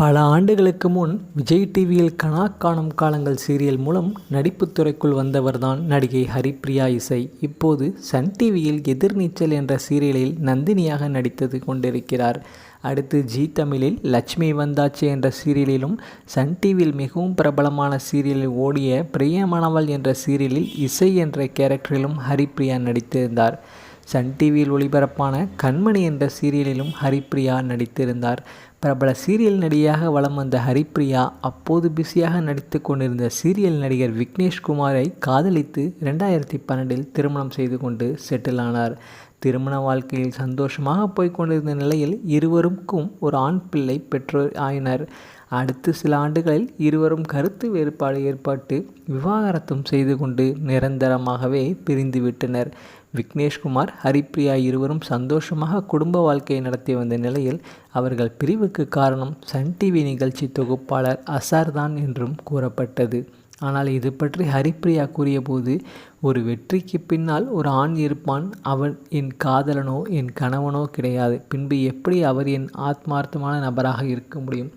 பல ஆண்டுகளுக்கு முன் விஜய் டிவியில் கனா காணும் காலங்கள் சீரியல் மூலம் நடிப்புத்துறைக்குள் வந்தவர்தான் நடிகை ஹரிப்ரியா இசை. இப்போது சன் டிவியில் எதிர்நீச்சல் என்ற சீரியலில் நந்தினியாக நடித்தது கொண்டிருக்கிறார். அடுத்து ஜி தமிழில் லட்சுமி வந்தாச்சு என்ற சீரியலிலும் சன் டிவியில் மிகவும் பிரபலமான சீரியலில் ஓடிய பிரியமானவள் என்ற சீரியலில் இசை என்ற கேரக்டரிலும் ஹரிப்ரியா நடித்திருந்தார். சன் டிவியில் ஒளிபரப்பான கண்மணி என்ற சீரியலிலும் ஹரிப்ரியா நடித்திருந்தார். பிரபல சீரியல் நடிகையாக வலம் வந்த ஹரிப்ரியா அப்போது பிஸியாக நடித்து கொண்டிருந்த சீரியல் நடிகர் விக்னேஷ் குமாரை காதலித்து ரெண்டாயிரத்தி பன்னெண்டில் திருமணம் செய்து கொண்டு செட்டில் ஆனார். திருமண வாழ்க்கையில் சந்தோஷமாக போய்கொண்டிருந்த நிலையில் இருவருக்கும் ஒரு ஆண் பிள்ளை பெற்றோர் ஆயினர். அடுத்து சில ஆண்டுகளில் இருவரும் கருத்து வேறுபாடு ஏற்பட்டு விவாகரத்தும் செய்து கொண்டு நிரந்தரமாகவே பிரிந்துவிட்டனர் விக்னேஷ்குமார் ஹரிப்ரியா இருவரும் சந்தோஷமாக குடும்ப வாழ்க்கையை நடத்தி வந்த நிலையில் அவர்கள் பிரிவுக்கு காரணம் சன் டிவி நிகழ்ச்சி தொகுப்பாளர் அசார் தான் என்றும் கூறப்பட்டது. ஆனால் இது பற்றி ஹரிப்ரியா கூறியபோது ஒரு வெற்றிக்கு பின்னால் ஒரு ஆண் இருப்பான் அவன் என் காதலனோ என் கணவனோ கிடையாது. பின்பு எப்படி அவர் என் ஆத்மார்த்தமான நபராக இருக்க முடியும்?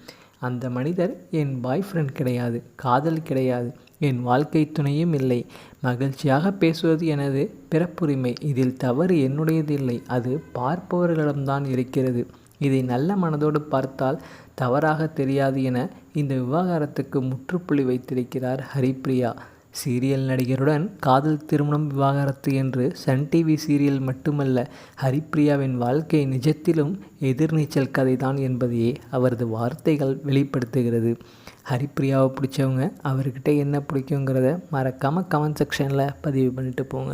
அந்த மனிதர் என் பாய் ஃப்ரெண்ட் கிடையாது காதல் கிடையாது என் வாழ்க்கை துணையும் இல்லை. மகிழ்ச்சியாக பேசுவது எனது பிறப்புரிமை இதில் தவறு என்னுடையது இல்லை அது பார்ப்பவர்களிடம்தான் இருக்கிறது. இதை நல்ல மனதோடு பார்த்தால் தவறாக தெரியாது என இந்த விவகாரத்துக்கு முற்றுப்புள்ளி வைத்திருக்கிறார் ஹரிப்ரியா. சீரியல் நடிகருடன் காதல் திருமணம் விவாகரத்து என்று சன் டிவி சீரியல் மட்டுமல்ல ஹரிப்ரியாவின் வாழ்க்கை நிஜத்திலும் எதிர்நீச்சல் கதைதான் என்பதையே அவரது வார்த்தைகள் வெளிப்படுத்துகிறது. ஹரிப்ரியாவை பிடிச்சவங்க அவர்கிட்ட என்ன பிடிக்குங்கிறத மறக்காமல் கமெண்ட் செக்ஷனில் பதிவு பண்ணிட்டு போங்க.